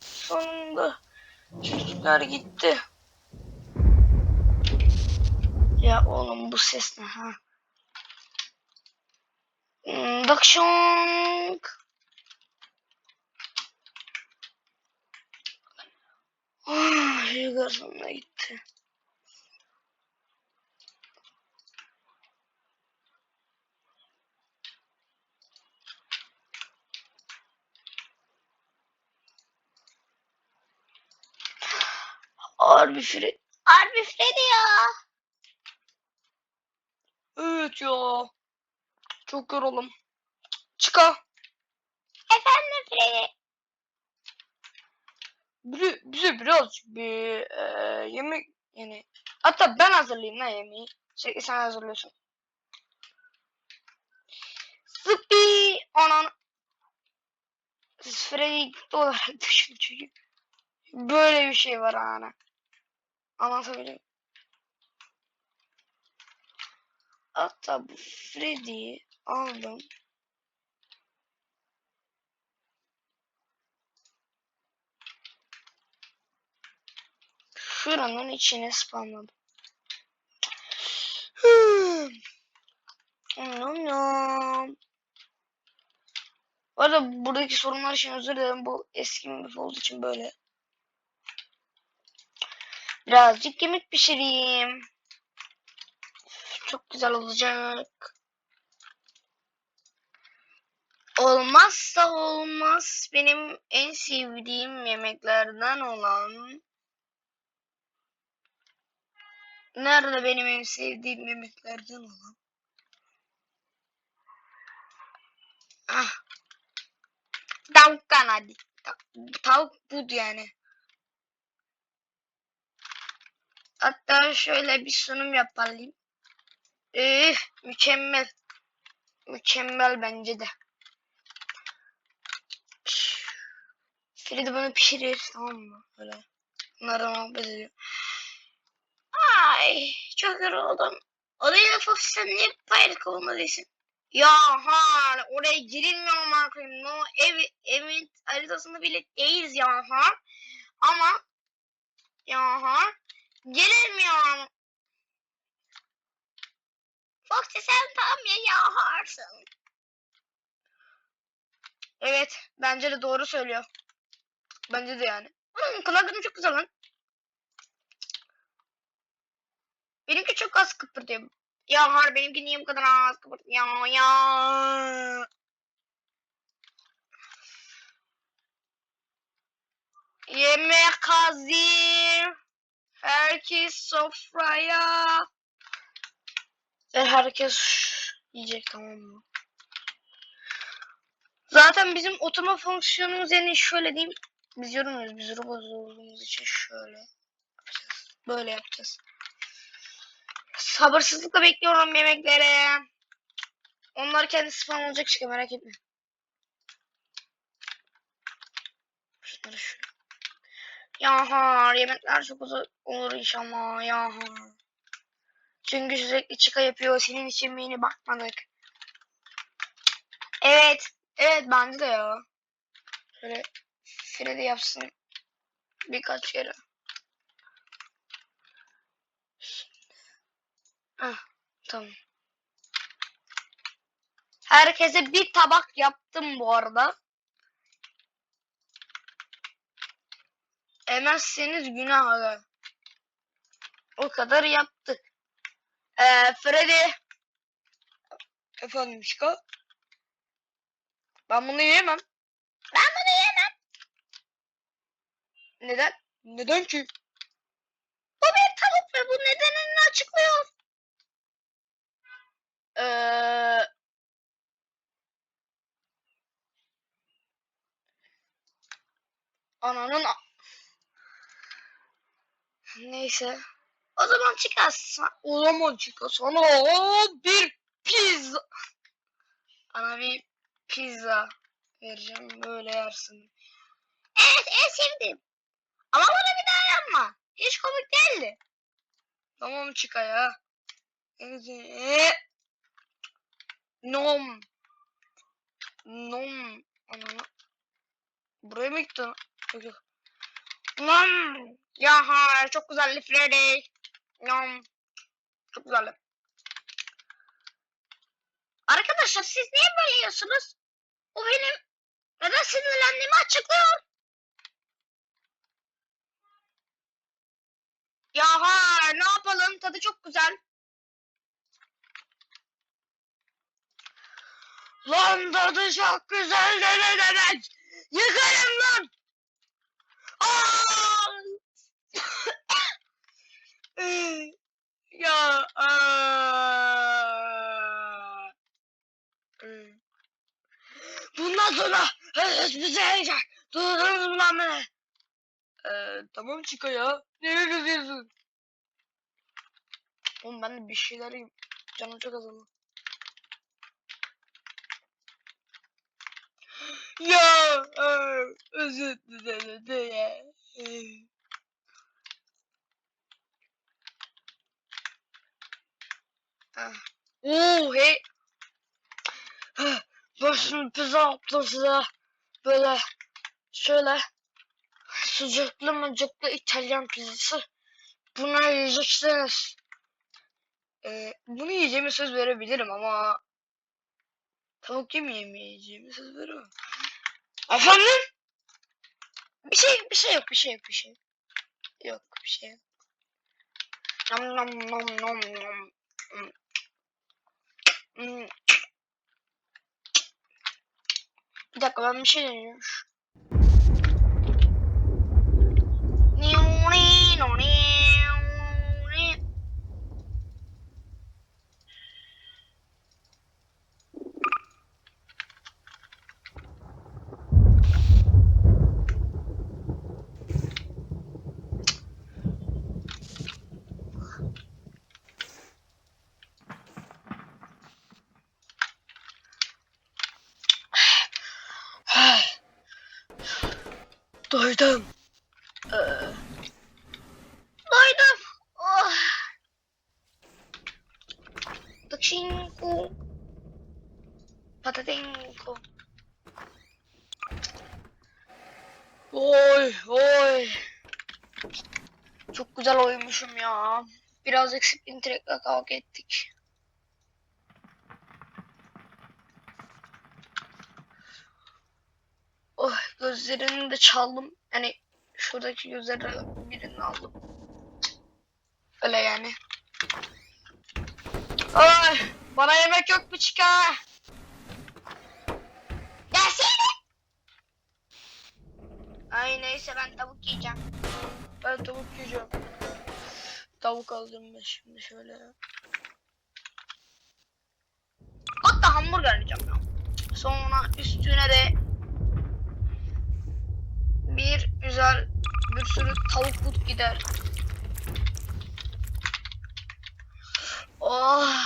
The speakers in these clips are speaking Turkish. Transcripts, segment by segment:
Sonunda çocuklar gitti. Ya oğlum bu ses ne ha? Hmm, Dakşonk. Ah, Rüzgar sonuna gitti. Harbi Fred. Harbi Freddy ya. Evet ya. Çok yoruldum. Çıka. Efendim Freddy. Bize, bize birazcık bir e, yemek yani hatta ben hazırlayayım lan yemeği. Sürekli sen hazırlıyorsun. Sıppi anan. Siz Freddy olarak düşünün çünkü. Böyle bir şey var ana. Anlatabiliyor Hatta bu Freddy'yi aldım. Şuranın içine spamladım. Hmm. Nom nom. Bu arada buradaki sorunlar için özür dilerim. Bu eski mimik olduğu için böyle. Birazcık yemek pişireyim. Çok güzel olacak. Olmazsa olmaz benim en sevdiğim yemeklerden olan Nerede benim en sevdiğim yemeklerden olan? Ah. Tavuk kanadı. Ta- Tavuk bud yani. Hatta şöyle bir sunum yapalım. Üf, mükemmel. Mükemmel bence de. Frida bunu pişirir tamam mı? Böyle. Bunları muhabbet ediyor. Ay çok yoruldum. Odaya Fox sen niye paylık olmalısın? Ya ha oraya girilmiyor ama. No ev evin haritasında bile değiliz ya ha. Ama ya ha girilmiyor. Fox sen tam ya ya harsın. Evet bence de doğru söylüyor. Bence de yani. Hmm, kulaklarım çok güzel lan. Benimki çok az kıpırdıyor. Ya har benimki niye bu kadar az kıpırdıyor ya ya. Yemek hazır. Herkes sofraya. Ve herkes yiyecek tamam mı? Zaten bizim oturma fonksiyonumuz yani şöyle diyeyim. Biz yorumluyoruz. Biz robot olduğumuz için şöyle yapacağız. Böyle yapacağız. Sabırsızlıkla bekliyorum yemekleri. Onlar kendi spam olacak işte merak etme. Şunları şu. Yaha yemekler çok uzun olur inşallah yaha. Çünkü sürekli çıka yapıyor. Senin için mi bakmadık. Evet. Evet bence de ya. Şöyle Freddy yapsın. Birkaç kere. Ah, tamam. Herkese bir tabak yaptım bu arada. Emezseniz günah aga. O kadar yaptık. Ee, Freddy. Efendim Şiko. Ben bunu yiyemem. Ben bunu yiyemem. Neden? Neden ki? Bu bir tavuk ve bu nedenini açıklıyor. Ee, ananın neyse. O zaman çıkarsan. O zaman çıkarsan o bir pizza. Ana bir pizza vereceğim böyle yersin. Evet en sevdiğim. Ama bana bir daha yapma. Hiç komik değildi. Tamam çık ya. Evet. Nom. Nom. Buraya mı gittin? Yok yok. Nom. Ya ha çok güzeldi Freddy. Nom. Çok güzeldi. Arkadaşlar siz niye böyle yiyorsunuz? O benim neden sinirlendiğimi açıklıyor. Ya ha ne yapalım tadı çok güzel. Lan tadı çok güzel de ne demek? Yıkarım lan. Ya aa! Bundan sonra hiçbir şey. Duydunuz mu lan beni? Ee, tamam Chica ya. Nereye kızıyorsun? Oğlum ben de bir şeyler yiyeyim. Canım çok azaldı. Ya aa, özür dilerim de ya. Ah. Oo Ben şimdi pizza yaptım size. Böyle şöyle sucuklu mucuklu İtalyan pizzası. Bunu yiyeceksiniz. Ee, bunu yiyeceğime söz verebilirim ama tavuk yemeyeceğime söz veremem. Efendim? Bir şey, bir şey yok, bir şey yok, bir şey yok. Bir şey yok. Nom nom nom nom nom. Hmm. Bir dakika ben bir şey deniyorum. Doydum. Ee, doydum. Oh. Pachinko. Patatinko. Oy oy. Çok güzel oymuşum ya. Biraz eksik intelektle kavga ettik. Oh gözlerini de çaldım. Yani şuradaki gözleri birini aldım. Öyle yani. Ay bana yemek yok mu çıka? Ay neyse ben tavuk yiyeceğim. Ben tavuk yiyeceğim. Tavuk alacağım ben şimdi şöyle. Hatta hamburger yiyeceğim ya. Sonra üstüne de bir güzel bir sürü tavuk but gider. Oh,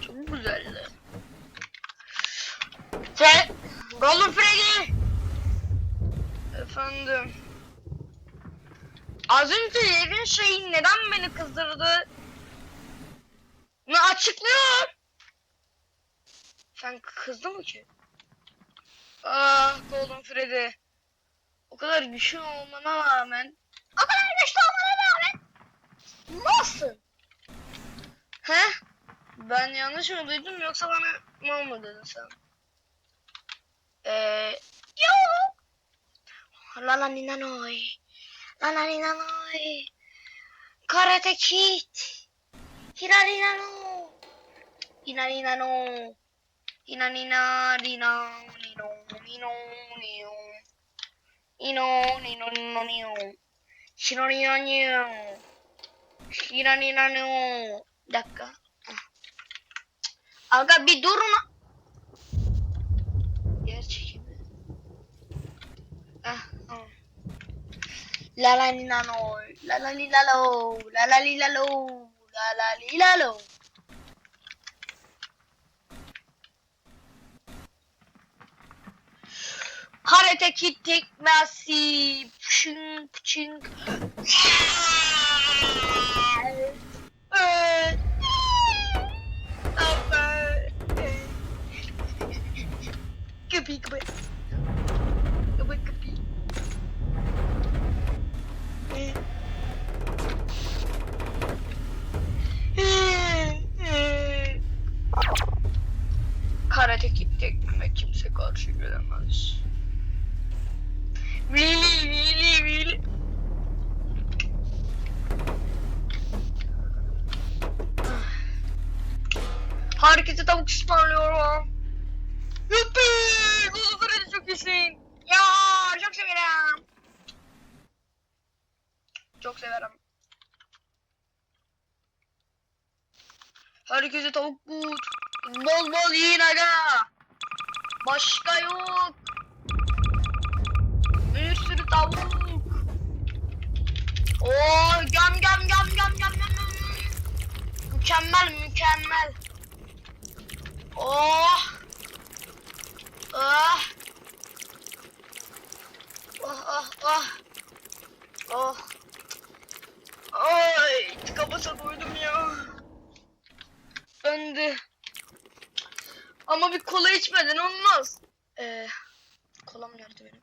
çok güzeldi. Sen, Golden Freddy. Efendim. Az önce evin şeyi neden beni kızdırdı? Ne açıklıyor? Sen kızdın mı ki? Ah Golden Freddy. O kadar güçlü olmana rağmen. O kadar güçlü olmana rağmen. Nasıl? He? Ben yanlış mı duydum yoksa bana mal mı dedin sen? Eee... Yok. La la ni nanoy. La la ni nanoy. Karate Kid. Hirari nano. Hinari nano. Hinanina rina nino nino nino. Ino nino nino nino. Shironi nino. Hirani nano. Bir dakika. Ah. Aga bir durma. Yer çekimi. Ah, tamam. La la ni nano. La la li la lo. La la li la lo. La la li la lo. Kid tekmesi. Pşing. Evet. Tavuk ısmarlıyorum. Yuppi! Uzun çok iyisin. Ya çok severim. Çok severim. Herkese tavuk but. Bol bol yiyin aga. Başka yok. Bir sürü tavuk. Oo gam gam gam gam gam. gam. Mükemmel mükemmel. Oh. Ah. Oh oh oh. Oh. Ay tıka basa doydum ya. De. Ama bir kola içmeden olmaz. Ee, kolam nerede benim?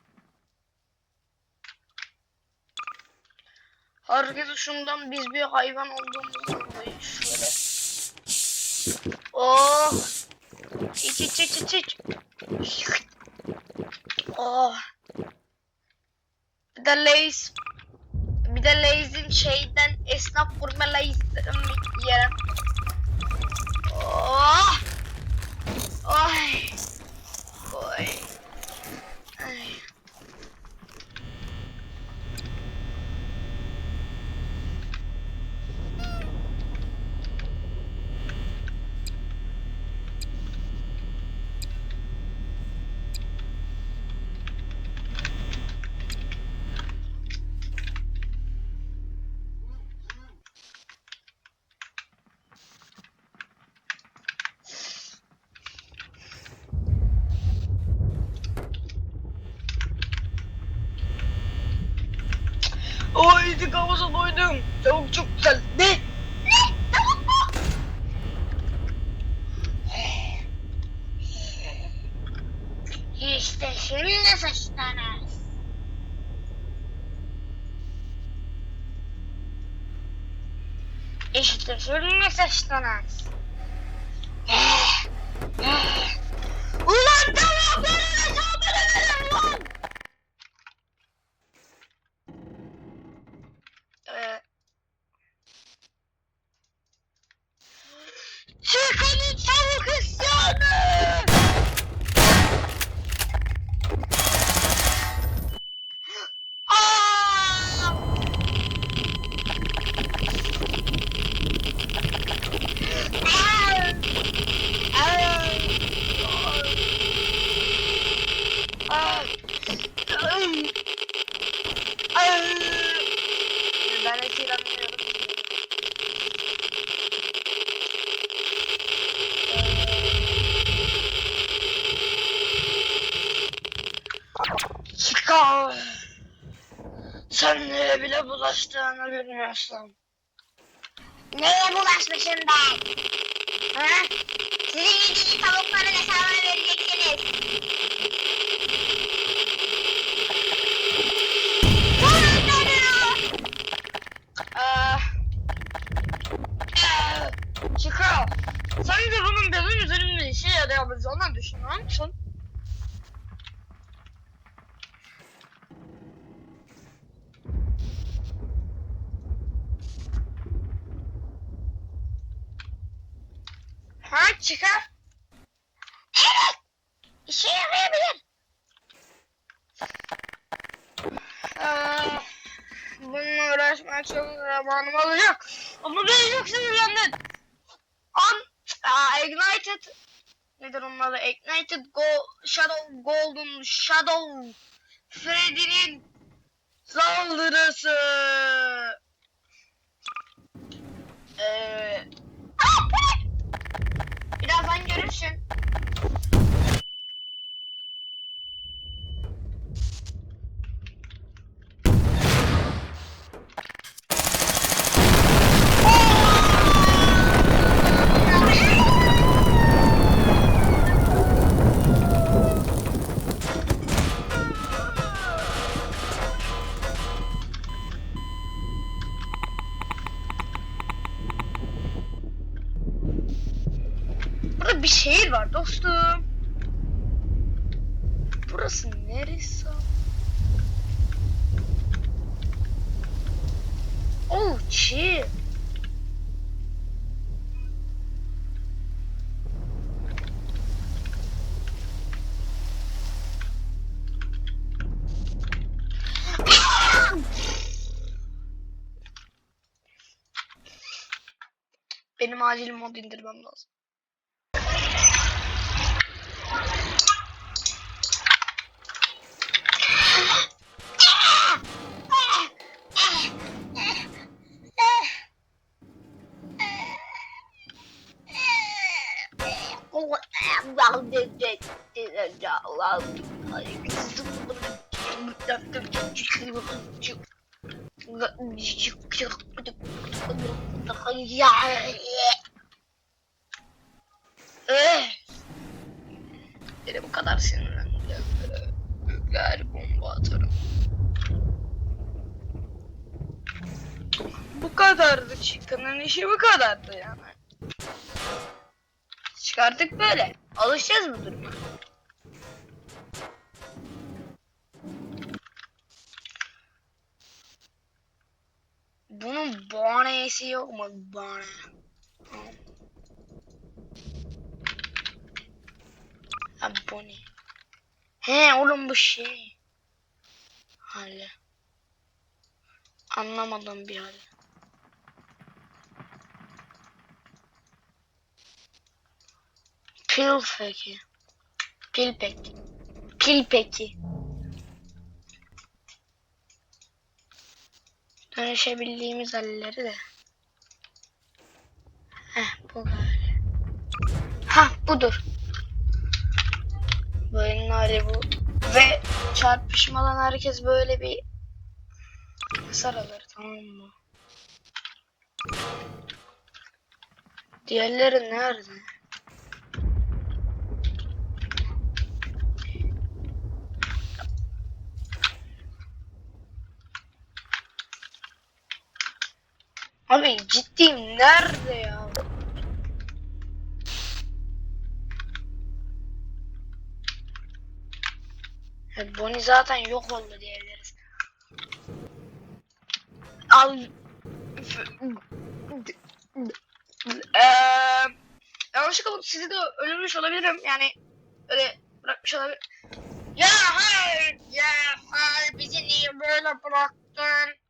Herkes şundan biz bir hayvan olduğumuzdan dolayı şöyle. Oh. İç iç iç iç iç. Oh. Bir de Lay's. Bir de Lay's'in şeyden esnaf kurma Lay's'den yerim. Oh. Ay. Oy. Ay. Tık havuza doydum. Tavuk çok güzel. Ne? Ne? Tavuk mu? İşte şimdi sıçtınız. İşte şimdi sıçtınız. Ulan tavukların hesabını verin lan! Ee, Çıkın tavuk isyanı! Aa! Aa! Aa! Aa! Ay! Ay! Ben esir anlıyorum. Çıkar. Sen neye bile bulaştığını bilmiyorsun. Neye bulaşmışım ben? Ha? Sizin yediğiniz tavukların hesabını vereceksiniz. Vurun beni! Ee, ee, Çıkar. Sen de bunun benim üzerimde işe yarayabileceğini düşünüyor musun? Ha çıkar. Evet! İşe yarayabilir. Ee, bununla uğraşmak çok zamanım alacak. Ama beni çok sinirlendin. An aa, Ignited nedir onun adı? Ignited Go Shadow Golden Shadow Freddy'nin saldırısı. Ee, birazdan görürsün. Şehir var dostum. Burası neresi? Oh, chill. Benim acil mod indirmem lazım. Beni bu kadar sinirlendim. Galiba bomba atarım. Bu kadardı Chicken'ın işi bu kadardı yani. Çıkardık böyle. Alışacağız bu duruma. Bunun bonesi yok mu? Bone. Ha bone. He oğlum bu şey. Hale. Anlamadım bir hal. Pil peki. Pil peki. Pil peki. Dönüşebildiğimiz halleri de. Heh bu galiba. Ha budur. Bu oyunun hali bu. Ve çarpışmadan herkes böyle bir hasar alır tamam mı? Diğerleri nerede? Nerede ya? Ya Bonnie zaten yok oldu diyebiliriz. Al. Eee yanlışlıkla sizi de öldürmüş olabilirim. Yani öyle bırakmış olabilirim. Ya hayır ya hayır bizi niye böyle bıraktın?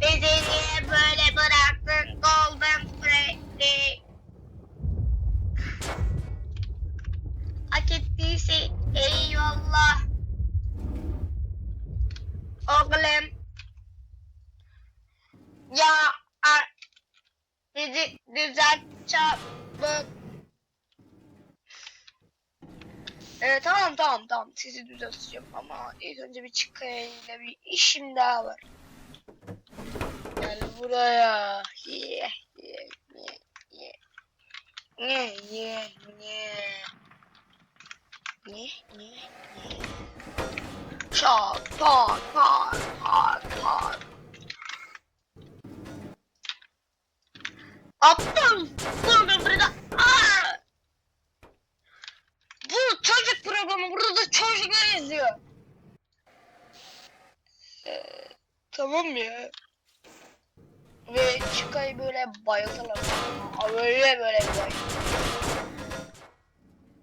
Bizi niye böyle bıraktın Golden Freddy? Hak ettiyse eyvallah. Oğlum. Ya a- bizi çabuk. Ee, tamam tamam tamam sizi düzelteceğim ama ilk önce bir çıkayla bir işim daha var. Gel buraya. Yeah, yeah, yeah, yeah. Yeah, yeah, yeah. Ne? Ne? Ne? Çat, pat, pat, pat. Aptal! Burada burada. Bu çocuk programı. Burada çocuklar izliyor. Ee, tamam ya. Ve Çıkay'ı böyle bayıldılar. Aa, Böyle böyle bayıldılar.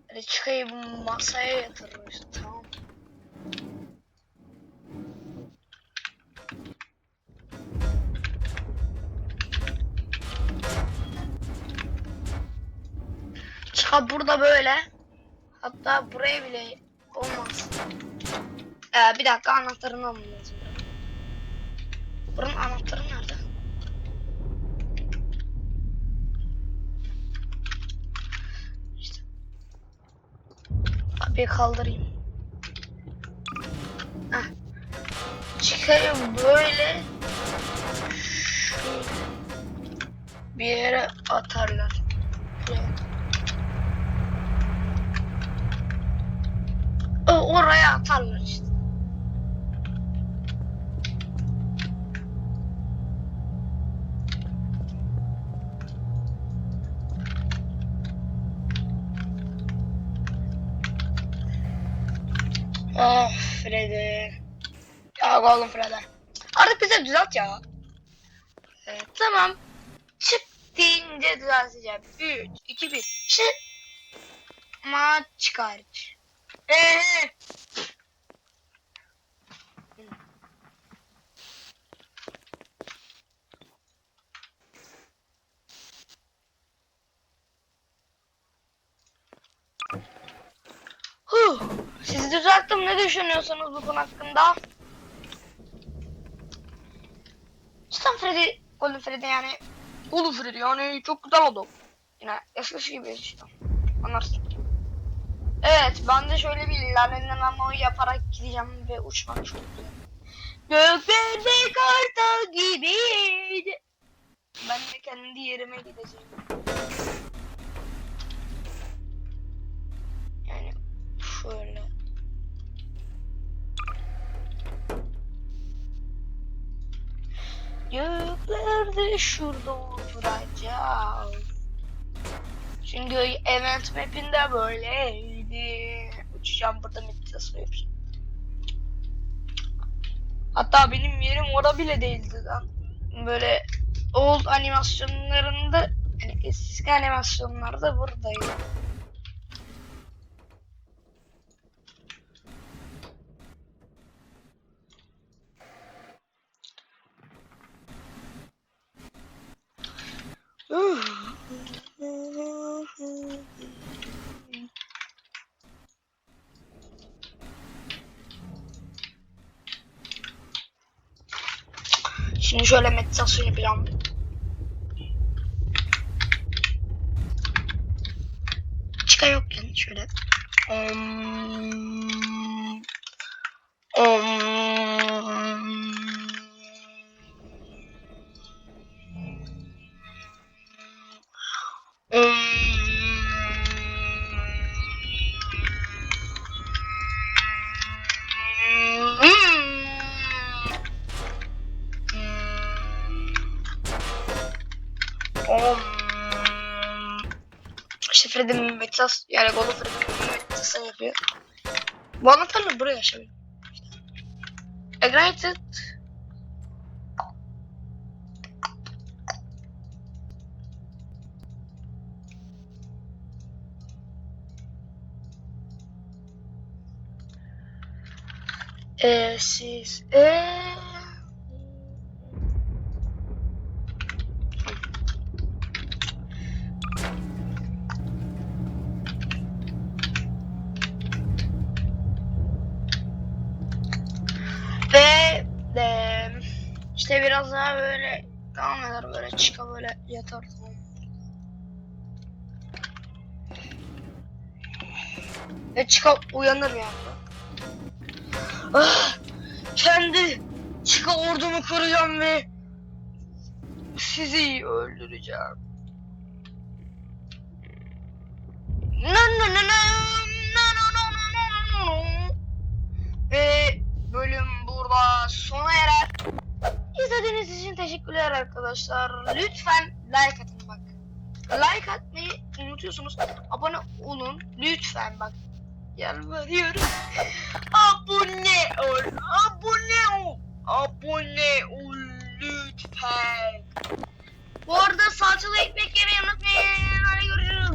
Böyle Çıkay'ı masaya yatırmış. Tamam. Çıka burada böyle. Hatta buraya bile olmaz. Ee, bir dakika anahtarını almam lazım. Buranın anahtarı nerede? İşte. Abi kaldırayım. Çıkayım böyle. Şöyle. Bir yere atarlar. oraya atarlar işte. Ah Freddy. Ya oğlum Freddy. Artık bize düzelt ya. Evet, tamam. Çık deyince düzelteceğim. 3, 2, 1. Çık. Maç çıkart. Ee. Huh. Sizi düzelttim. Ne düşünüyorsunuz bu konu hakkında? Cidden Freddy, Golden Freddy yani Golden Freddy yani çok güzel adam. Yine eskisi gibi işte. Anlarsın. Evet ben de şöyle bir ama yaparak gideceğim ve uçmak çok. Göklerde kartal gibiydi. Ben de kendi yerime gideceğim. Yani şöyle. Göklerde şurada oturacağım. Çünkü event map'inde böyleydi. Uçacağım burada meditasyon yapacağım. Hatta benim yerim orada bile değildi lan. Böyle old animasyonlarında yani eski animasyonlarda buradaydı. Şimdi şöyle meditasyon yapacağım. Çıka yokken şöyle. Om, Texas yani Bonifac'ın Texas'ın yapıyor. Bonifac'ın buraya şimdi. Ignited e, Eee siz eee eder böyle çıka böyle yatar tamam. Ve çıka uyanır yani. Ah, kendi çıka ordumu kuracağım ve sizi öldüreceğim. Na na na na na na na na na na. Ve bölüm burada sona erer. İzlediğiniz için teşekkürler arkadaşlar. Lütfen like atın bak. Like atmayı unutuyorsunuz. Abone olun. Lütfen bak. Yalvarıyorum. Abone ol. Abone ol. Abone ol lütfen. Bu arada salçalı ekmek yemeyi unutmayın. Hadi görüşürüz.